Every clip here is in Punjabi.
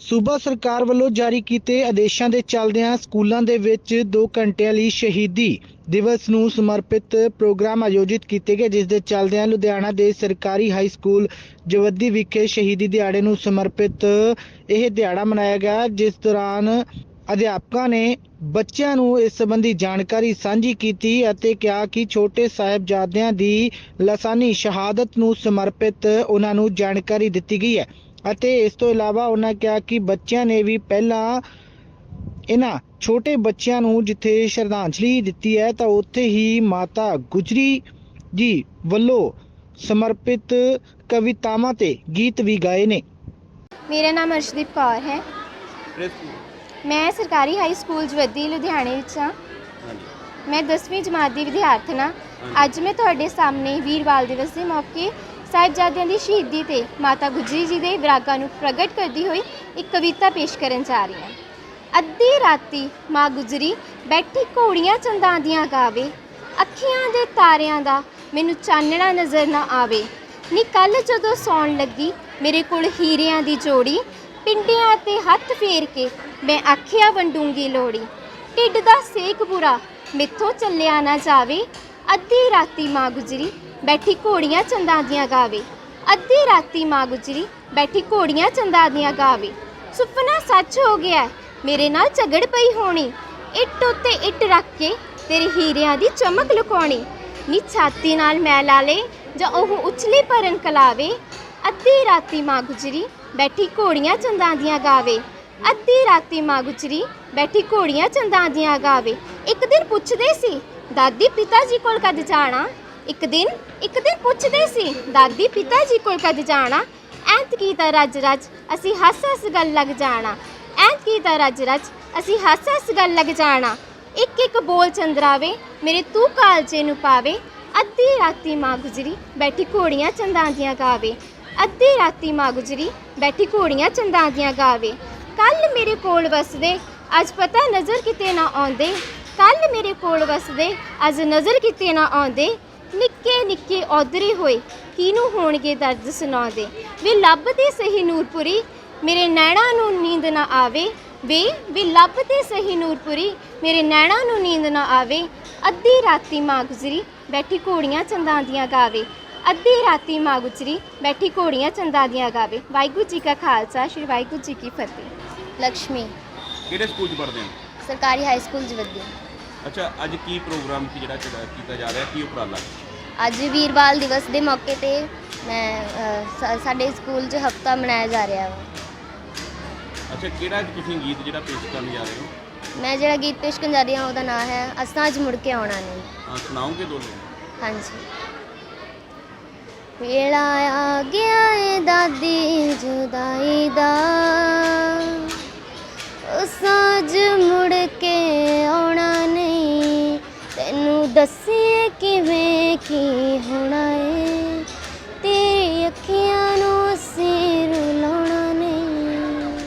ਸੂਬਾ ਸਰਕਾਰ ਵੱਲੋਂ ਜਾਰੀ ਕੀਤੇ ਆਦੇਸ਼ਾਂ ਦੇ ਚੱਲਦਿਆਂ ਸਕੂਲਾਂ ਦੇ ਵਿੱਚ 2 ਘੰਟਿਆਂ ਲਈ ਸ਼ਹੀਦੀ ਦਿਵਸ ਨੂੰ ਸਮਰਪਿਤ ਪ੍ਰੋਗਰਾਮ ਆਯੋਜਿਤ ਕੀਤੇ ਗਏ, ਜਿਸ ਦੇ ਚੱਲਦਿਆਂ ਲੁਧਿਆਣਾ ਦੇ ਸਰਕਾਰੀ ਹਾਈ ਸਕੂਲ ਜਵੱਦੀ ਵਿਖੇ ਸ਼ਹੀਦੀ ਦਿਹਾੜੇ ਨੂੰ ਸਮਰਪਿਤ ਇਹ ਦਿਹਾੜਾ ਮਨਾਇਆ ਗਿਆ, ਜਿਸ ਦੌਰਾਨ ਅਧਿਆਪਕਾਂ ਨੇ ਬੱਚਿਆਂ ਨੂੰ ਇਸ ਸੰਬੰਧੀ ਜਾਣਕਾਰੀ ਸਾਂਝੀ ਕੀਤੀ ਅਤੇ ਕਿਹਾ ਕਿ ਛੋਟੇ ਸਾਹਿਬਜ਼ਾਦਿਆਂ ਦੀ ਲਸਾਨੀ ਸ਼ਹਾਦਤ ਨੂੰ ਸਮਰਪਿਤ ਉਹਨਾਂ ਨੂੰ ਜਾਣਕਾਰੀ ਦਿੱਤੀ ਗਈ ਹੈ। ਅਤੇ ਇਸ ਤੋਂ ਇਲਾਵਾ ਉਹਨਾਂ ਕਿਹਾ ਕਿ ਬੱਚਿਆਂ ਨੇ ਵੀ ਪਹਿਲਾਂ ਇਹਨਾਂ ਛੋਟੇ ਬੱਚਿਆਂ ਨੂੰ ਜਿੱਥੇ ਸ਼ਰਧਾਂਜਲੀ ਦਿੱਤੀ ਹੈ ਤਾਂ ਉੱਥੇ ਹੀ ਮਾਤਾ ਗੁਜਰੀ ਜੀ ਵੱਲੋਂ ਸਮਰਪਿਤ ਕਵਿਤਾਵਾਂ ਤੇ ਗੀਤ ਵੀ ਗਾਏ ਨੇ। ਮੇਰਾ ਨਾਮ ਅਰਸ਼ਦੀਪ ਕੌਰ ਹੈ। ਮੈਂ ਸਰਕਾਰੀ ਹਾਈ ਸਕੂਲ ਜਵੱਦੀ ਲੁਧਿਆਣੇ ਵਿੱਚ ਹਾਂ। ਮੈਂ 10ਵੀਂ ਜਮਾਤ ਦੀ ਵਿਦਿਆਰਥਣ ਹਾਂ। ਅੱਜ ਮੈਂ ਤੁਹਾਡੇ ਸਾਹਮਣੇ ਵੀਰਵਾਲ ਦਿਵਸ ਦੇ ਮੌਕੇ ਸਾਹਿਬਜ਼ਾਦਿਆਂ ਦੀ ਸ਼ਹੀਦੀ ਤੇ ਮਾਤਾ ਗੁਜਰੀ ਜੀ ਦੇ ਵਿਰਾਗਾਂ ਨੂੰ ਪ੍ਰਗਟ ਕਰਦੀ ਹੋਈ ਇੱਕ ਕਵਿਤਾ ਪੇਸ਼ ਕਰਨ ਜਾ ਰਹੀ ਹਾਂ। ਅੱਧੀ ਰਾਤੀ ਮਾਂ ਗੁਜਰੀ ਬੈਠੀ ਘੋੜੀਆਂ ਚੰਦਾਂ ਦੀਆਂ ਗਾਵੇ, ਅੱਖੀਆਂ ਦੇ ਤਾਰਿਆਂ ਦਾ ਮੈਨੂੰ ਚਾਨਣਾ ਨਜ਼ਰ ਨਾ ਆਵੇ। ਨੀ ਕੱਲ ਜਦੋਂ ਸੌਣ ਲੱਗੀ ਮੇਰੇ ਕੋਲ ਹੀਰਿਆਂ ਦੀ ਜੋੜੀ, ਪਿੰਡਿਆਂ ਤੇ ਹੱਥ ਫੇਰ ਕੇ ਮੈਂ ਆਖਿਆ ਵੰਡੂੰਗੀ ਲੋੜੀ ਢਿੱਡ ਦਾ ਸੇਕ ਬੁਰਾ, ਮਿੱਥੋਂ ਚੱਲਿਆ ਨਾ ਜਾਵੇ। ਅੱਧੀ ਰਾਤੀ ਮਾਂ ਗੁਜਰੀ ਬੈਠੀ ਘੋੜੀਆਂ ਚੰਦਾਂ ਦੀਆਂ ਗਾਵੇ। ਅੱਧੀ ਰਾਤੀ ਮਾਂ ਗੁਜਰੀ, ਬੈਠੀ ਘੋੜੀਆਂ ਚੰਦਾਂ ਦੀਆਂ ਗਾਵੇ। ਸੁਪਨਾ ਸੱਚ ਹੋ ਗਿਆ, ਮੇਰੇ ਨਾਲ ਝਗੜ ਪਈ ਹੋਣੀ। ਇੱਟ ਉੱਤੇ ਇੱਟ ਰੱਖ ਕੇ ਤੇਰੇ ਹੀਰਿਆਂ ਦੀ ਚਮਕ ਲੁਕਾਉਣੀ। ਨੀ ਛਾਤੀ ਨਾਲ ਮੈਂ ਲਾ ਲੇ ਜਾਂ ਉਹ ਉਛਲੀ ਭਰਨ ਕਲਾਵੇ। ਅੱਧੀ ਰਾਤੀ ਮਾਂ ਗੁਜਰੀ, ਬੈਠੀ ਘੋੜੀਆਂ ਚੰਦਾਂ ਦੀਆਂ ਗਾਵੇ। ਅੱਧੀ ਰਾਤੀ ਮਾਂ ਗੁਜਰੀ, ਬੈਠੀ ਘੋੜੀਆਂ ਚੰਦਾਂ ਦੀਆਂ ਗਾਵੇ। ਇੱਕ ਦਿਨ ਪੁੱਛਦੇ ਸੀ, ਦਾਦੀ, ਪਿਤਾ ਜੀ ਕੋਲ ਕਦ ਜਾਣਾ? ਇੱਕ ਦਿਨ ਇੱਕ ਦਿਨ ਪੁੱਛਦੇ ਸੀ, ਦਾਦੀ ਪਿਤਾ ਜੀ ਕੋਲ ਕਦ ਜਾਣਾ? ਐਂਤ ਕੀ ਤਾਂ ਰੱਜ ਰੱਜ ਅਸੀਂ ਹੱਸ ਹੱਸ ਗੱਲ ਲੱਗ ਜਾਣਾ। ਐਂਤ ਕੀ ਤਾਂ ਰੱਜ ਰੱਜ ਅਸੀਂ ਹੱਸ ਹੱਸ ਗੱਲ ਲੱਗ ਜਾਣਾ। ਇੱਕ ਇੱਕ ਬੋਲ ਚੰਦਰਾਵੇ ਮੇਰੇ ਤੂੰ ਕਾਲਜੇ ਨੂੰ ਪਾਵੇ। ਅੱਧੀ ਰਾਤੀ ਮਾਂ ਗੁਜਰੀ ਬੈਠੀ ਘੋੜੀਆਂ ਚੰਦਾਂ ਦੀਆਂ ਗਾਵੇ। ਅੱਧੀ ਰਾਤੀ ਮਾਂ ਗੁਜਰੀ ਬੈਠੀ ਘੋੜੀਆਂ ਚੰਦਾਂ ਦੀਆਂ ਗਾਵੇ। ਕੱਲ ਮੇਰੇ ਕੋਲ ਵਸਦੇ, ਅੱਜ ਪਤਾ ਨਜ਼ਰ ਕਿਤੇ ਨਾ ਆਉਂਦੇ। ਕੱਲ ਮੇਰੇ ਕੋਲ ਵਸਦੇ, ਅੱਜ ਨਜ਼ਰ ਕਿਤੇ ਨਾ ਆਉਂਦੇ। ਨਿੱਕੇ ਨਿੱਕੇ ਔਦਰੇ ਹੋਏ ਕਿਹਨੂੰ ਹੋਣਗੇ ਦਰਦ ਸੁਣਾਉਂਦੇ? ਵੇ ਲੱਭ ਤੇ ਸਹੀ ਨੂਰਪੁਰੀ ਮੇਰੇ ਨੈਣਾ ਨੂੰ ਨੀਂਦ ਨਾ ਆਵੇ। ਵੇ ਵੇ ਲੱਭ ਤੇ ਸਹੀ ਨੂਰਪੁਰੀ ਮੇਰੇ ਨੈਣਾ ਨੂੰ ਨੀਂਦ ਨਾ ਆਵੇ। ਅੱਧੀ ਰਾਤੀ ਮਾਂ ਗੁਜਰੀ ਬੈਠੀ ਘੋੜੀਆਂ ਚੰਦਾਂ ਦੀਆਂ ਗਾਵੇ। ਅੱਧੀ ਰਾਤੀ ਮਾਂ ਗੁਜਰੀ ਬੈਠੀ ਘੋੜੀਆਂ ਚੰਦਾਂ ਦੀਆਂ ਗਾਵੇ। ਵਾਹਿਗੁਰੂ ਜੀ ਕਾ ਖਾਲਸਾ ਸ਼੍ਰੀ ਵਾਹਿਗੁਰੂ ਜੀ ਕੀ ਫਤਿਹ। ਲక్ష్ਮੀ ਕਿਹੜੇ ਸਕੂਲ 'ਚ ਪੜ੍ਹਦੇ ਹੋ? ਸਰਕਾਰੀ ਹਾਈ ਸਕੂਲ ਜਵੱਦੀ। ਅੱਛਾ ਅੱਜ ਕੀ ਪ੍ਰੋਗਰਾਮ ਸੀ ਜਿਹੜਾ ਜਿਹੜਾ ਕੀਤਾ ਜਾ ਰਿਹਾ? ਕੀ ਉਪਰਾਲਾ? ਅੱਜ ਵੀਰਵਾਲ ਦਿਵਸ ਦੇ ਮੌਕੇ ਤੇ ਮੈਂ ਅ, ਸਾ- ਸਾਡੇ ਸਕੂਲ 'ਚ ਹਫਤਾ ਮਨਾਇਆ ਜਾ ਰਿਹਾ ਵਾ। ਅੱਛਾ ਕਿਹੜਾ ਤੁਸੀਂ ਗੀਤ ਜਿਹੜਾ ਪੇਸ਼ ਕਰਨ ਜਾ ਰਹੇ ਹੋ? ਮੈਂ ਜਿਹੜਾ ਗੀਤ ਪੇਸ਼ ਕਰਨ ਜਾ ਰਹੀ ਹਾਂ ਉਹਦਾ ਨਾਮ ਹੈ ਅਸਾਂ ਅੱਜ ਮੁੜ ਕੇ ਆਉਣਾ ਨਹੀਂ। ਹਾਂ ਸੁਣਾਓਗੇ ਦੋ ਲਾਈਨ ਹਾਂਜੀ। ਵੇਲਾ ਆ ਗਿਆ ਏ ਦਾਦੀ ਜੁਦਾਈ ਦਾ। ਕਿਵੇਂ ਕੀ ਹੋਣਾ ਏ? ਤੇਰੀ ਅੱਖੀਆਂ ਨੂੰ ਸਿਰ ਲਾਉਣਾ ਨਹੀਂ।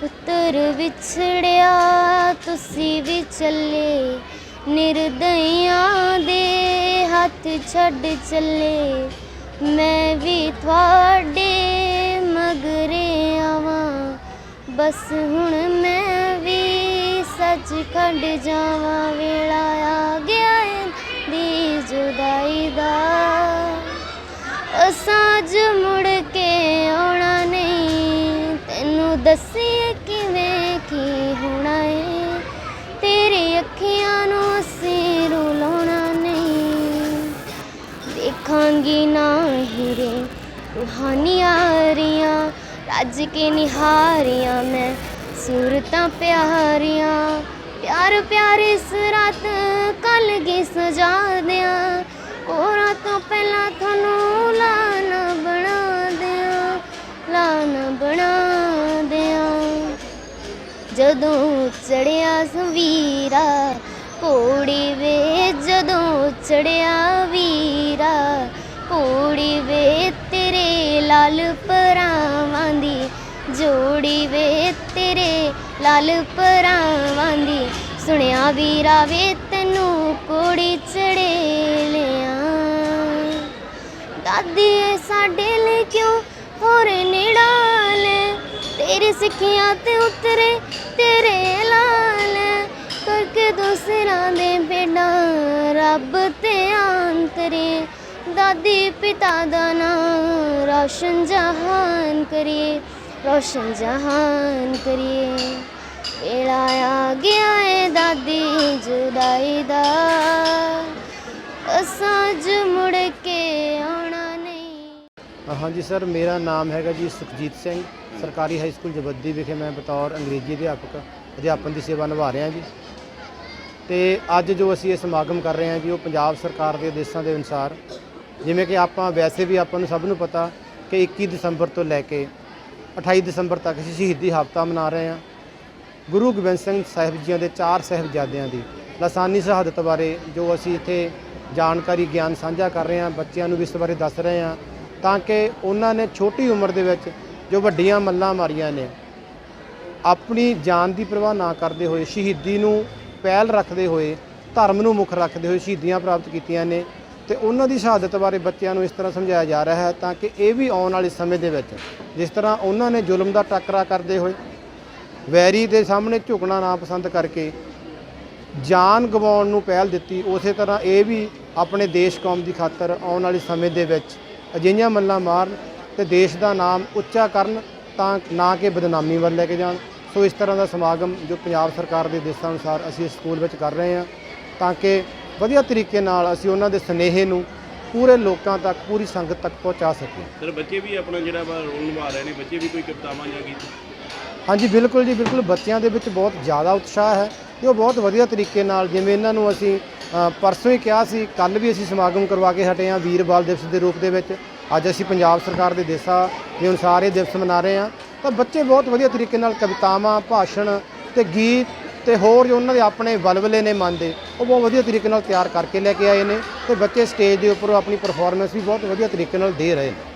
ਪੁੱਤਰ ਵਿਛੜਿਆ, ਤੁਸੀਂ ਵੀ ਚੱਲੇ। ਨਿਰਦਈਆਂ ਦੇ ਹੱਥ ਛੱਡ ਚੱਲੇ। ਮੈਂ ਵੀ ਤੁਹਾਡੇ ਮਗਰੇ ਆਵਾਂ। ਬਸ ਹੁਣ ਮੈਂ ਵੀ ਸੱਚ ਸੱਚਖੰਡ ਜਾਵਾਂ ਵੇਲਾ। ਰੱਜ ਕੇ ਨਿਹਾਰੀਆਂ ਮੈਂ ਸੂਰਤਾਂ ਪਿਆਰੀਆਂ। ਪਿਆਰ ਪਿਆਰੇ ਇਸ ਰਾਤ ਕੱਲ ਗੀ ਸਜਾ ਦਿਆਂ। ਕੋਰਾ ਤੋਂ ਪਹਿਲਾਂ ਤੁਹਾਨੂੰ ਲਾਣਾ ਬਣਾ ਦਿਆਂ ਲਾਣਾ ਬਣਾ ਦਿਆਂ। ਜਦੋਂ ਚੜਿਆ ਸਵੀਰਾ ਕੋੜੀ ਵੇ ਜਦੋਂ ਚੜਿਆ ਵੀਰਾ ਕੋੜੀ ਵੇ ਤੇਰੇ ਲਾਲ ਪਰਾਵਾਂ ਜੋੜੀ ਵੇ ਤੇਰੇ ਲਾਲ ਪਰਾਵਾਂ ਦੀ। ਸੁਣਿਆ ਵੀਰਾ ਵੇ, ਤੈਨੂੰ ਕੋੜੀ ਚੜੇ ਲਿਆ ਦਾਦੀ ਸਾਡੇ ਲਈ ਕਿਉਂ ਹੋਰ ਨਿੜਾਲੇ? ਤੇਰੇ ਸਿੱਖਿਆ ਤੇ ਉਤਰੇ ਤੇਰੇ ਲਾਲ। ਕਰਕੇ ਦੂਸਰਾਂ ਦੇ ਬੇੜਾ ਰੱਬ ਤੇ ਆਂਤਰੇ ਦਾਦੀ ਪਿਤਾ ਦਾ ਨਾਮ ਰੋਸ਼ਨ ਜਹਾਨ ਕਰੀਏ ਰੋਸ਼ਨ ਜਹਾਨ ਕਰੀਏ। ਵੇਲਾ ਆ ਗਿਆ ਏ ਦਾਦੀ ਜੁਦਾਈ ਦਾ। ਅਸਾਂ ਅੱਜ ਮੁੜ ਕੇ ਆਉਣਾ ਨਹੀਂ। ਹਾਂਜੀ ਸਰ, ਮੇਰਾ ਨਾਮ ਹੈਗਾ ਜੀ ਸੁਖਜੀਤ ਸਿੰਘ। ਸਰਕਾਰੀ ਹਾਈ ਸਕੂਲ ਜਬੱਦੀ ਵਿਖੇ ਮੈਂ ਬਤੌਰ ਅੰਗਰੇਜ਼ੀ ਅਧਿਆਪਕ, ਅਧਿਆਪਨ ਦੀ ਸੇਵਾ ਨਿਭਾ ਰਿਹਾ ਜੀ। ਤੇ ਅੱਜ ਜੋ ਅਸੀਂ ਇਹ ਸਮਾਗਮ ਕਰ ਰਹੇ ਹਾਂ ਜੀ, ਉਹ ਪੰਜਾਬ ਸਰਕਾਰ ਦੇ ਆਦੇਸ਼ਾਂ ਦੇ ਅਨੁਸਾਰ, ਜਿਵੇਂ ਕਿ ਆਪਾਂ, ਵੈਸੇ ਵੀ ਆਪਾਂ ਨੂੰ ਸਭ ਨੂੰ ਪਤਾ ਕਿ 21 ਦਸੰਬਰ ਤੋਂ ਲੈ ਕੇ 28 ਦਸੰਬਰ ਤੱਕ ਅਸੀਂ ਸ਼ਹੀਦੀ ਹਫ਼ਤਾ ਮਨਾ ਰਹੇ ਹਾਂ। ਗੁਰੂ ਗੋਬਿੰਦ ਸਿੰਘ ਸਾਹਿਬ ਜੀਆਂ ਦੇ ਚਾਰ ਸਾਹਿਬਜ਼ਾਦਿਆਂ ਦੀ ਲਾਸਾਨੀ ਸ਼ਹਾਦਤ ਬਾਰੇ ਜੋ ਅਸੀਂ ਇੱਥੇ ਜਾਣਕਾਰੀ, ਗਿਆਨ ਸਾਂਝਾ ਕਰ ਰਹੇ ਹਾਂ, ਬੱਚਿਆਂ ਨੂੰ ਵੀ ਇਸ ਬਾਰੇ ਦੱਸ ਰਹੇ ਹਾਂ, ਤਾਂ ਕਿ ਉਹਨਾਂ ਨੇ ਛੋਟੀ ਉਮਰ ਦੇ ਵਿੱਚ ਜੋ ਵੱਡੀਆਂ ਮੱਲਾਂ ਮਾਰੀਆਂ ਨੇ, ਆਪਣੀ ਜਾਨ ਦੀ ਪਰਵਾਹ ਨਾ ਕਰਦੇ ਹੋਏ, ਸ਼ਹੀਦੀ ਨੂੰ ਪਹਿਲ ਰੱਖਦੇ ਹੋਏ, ਧਰਮ ਨੂੰ ਮੁੱਖ ਰੱਖਦੇ ਹੋਏ ਸ਼ਹੀਦੀਆਂ ਪ੍ਰਾਪਤ ਕੀਤੀਆਂ ਨੇ। ਤੇ ਉਹਨਾਂ ਦੀ ਸ਼ਹਾਦਤ ਬਾਰੇ ਬੱਚਿਆਂ ਨੂੰ ਇਸ ਤਰ੍ਹਾਂ ਸਮਝਾਇਆ ਜਾ ਰਿਹਾ ਹੈ ਤਾਂ ਕਿ ਇਹ ਵੀ ਆਉਣ ਵਾਲੇ ਸਮੇਂ ਦੇ ਵਿੱਚ ਜਿਸ ਤਰ੍ਹਾਂ ਉਹਨਾਂ ਨੇ ਜ਼ੁਲਮ ਦਾ ਟੱਕਰਾ ਕਰਦੇ ਹੋਏ ਵੈਰੀ ਦੇ ਸਾਹਮਣੇ ਝੁਕਣਾ ਨਾ ਪਸੰਦ ਕਰਕੇ ਜਾਨ ਗਵਾਉਣ ਨੂੰ ਪਹਿਲ ਦਿੱਤੀ, ਉਸੇ ਤਰ੍ਹਾਂ ਇਹ ਵੀ ਆਪਣੇ ਦੇਸ਼ ਕੌਮ ਦੀ ਖਾਤਰ ਆਉਣ ਵਾਲੇ ਸਮੇਂ ਦੇ ਵਿੱਚ ਅਜਿਹੀਆਂ ਮੱਲਾਂ ਮਾਰਨ ਤੇ ਦੇਸ਼ ਦਾ ਨਾਮ ਉੱਚਾ ਕਰਨ ਤਾਂ ਨਾ ਕਿ ਬਦਨਾਮੀ ਵੱਲ ਲੈ ਕੇ ਜਾਣ। ਸੋ ਇਸ ਤਰ੍ਹਾਂ ਦਾ ਸਮਾਗਮ ਜੋ ਪੰਜਾਬ ਸਰਕਾਰ ਦੇ ਦੇਸ਼ਾਂ ਅਨੁਸਾਰ ਅਸੀਂ ਇਸ ਸਕੂਲ ਵਿੱਚ ਕਰ ਰਹੇ ਹਾਂ ਤਾਂ ਕਿ ਵਧੀਆ ਤਰੀਕੇ ਨਾਲ ਅਸੀਂ ਉਹਨਾਂ ਦੇ ਸਨੇਹੇ ਨੂੰ ਪੂਰੇ ਲੋਕਾਂ ਤੱਕ ਪੂਰੀ ਸੰਗਤ ਤੱਕ ਪਹੁੰਚਾ ਸਕੀਏ। ਸਰ ਬੱਚੇ ਵੀ ਆਪਣਾ ਜਿਹੜਾ ਵਾ ਰੋਲ ਨਿਭਾ ਰਹੇ ਨੇ ਬੱਚੇ ਵੀ ਕੋਈ ਕਵਿਤਾਵਾਂ ਜਾਂ ਗੀਤ? ਹਾਂਜੀ ਬਿਲਕੁਲ ਜੀ ਬਿਲਕੁਲ। ਬੱਚਿਆਂ ਦੇ ਵਿੱਚ ਬਹੁਤ ਜ਼ਿਆਦਾ ਉਤਸ਼ਾਹ ਹੈ ਤੇ ਉਹ ਬਹੁਤ ਵਧੀਆ ਤਰੀਕੇ ਨਾਲ ਜਿਵੇਂ ਇਹਨਾਂ ਨੂੰ ਅਸੀਂ ਅ, ਪਰਸੋਂ ਹੀ ਕਿਹਾ ਸੀ ਕੱਲ ਵੀ ਅਸੀਂ ਸਮਾਗਮ ਕਰਵਾ ਕੇ ਹਟੇ ਹਾਂ ਵੀਰ ਬਾਲ ਦਿਵਸ ਦੇ ਰੂਪ ਦੇ ਵਿੱਚ। ਅੱਜ ਅਸੀਂ ਪੰਜਾਬ ਸਰਕਾਰ ਦੇ ਦੇਸ਼ਾਂ ਦੇ ਅਨੁਸਾਰ ਇਹ ਦਿਵਸ ਮਨਾ ਰਹੇ ਹਾਂ। ਤਾਂ ਬੱਚੇ ਬਹੁਤ ਵਧੀਆ ਤਰੀਕੇ ਨਾਲ ਕਵਿਤਾਵਾਂ ਭਾਸ਼ਣ ਤੇ ਗੀਤ ਤੇ ਹੋਰ ਜੋ ਉਹਨਾਂ ਦੇ ਆਪਣੇ ਵਲਵਲੇ ਨੇ ਮਨ ਦੇ, ਉਹ ਬਹੁਤ ਵਧੀਆ ਤਰੀਕੇ ਨਾਲ ਤਿਆਰ ਕਰਕੇ ਲੈ ਕੇ ਆਏ ਨੇ ਤੇ ਬੱਚੇ ਸਟੇਜ ਦੇ ਉੱਪਰ ਆਪਣੀ ਪਰਫਾਰਮੈਂਸ ਵੀ ਬਹੁਤ ਵਧੀਆ ਤਰੀਕੇ ਨਾਲ ਦੇ ਰਹੇ ਨੇ।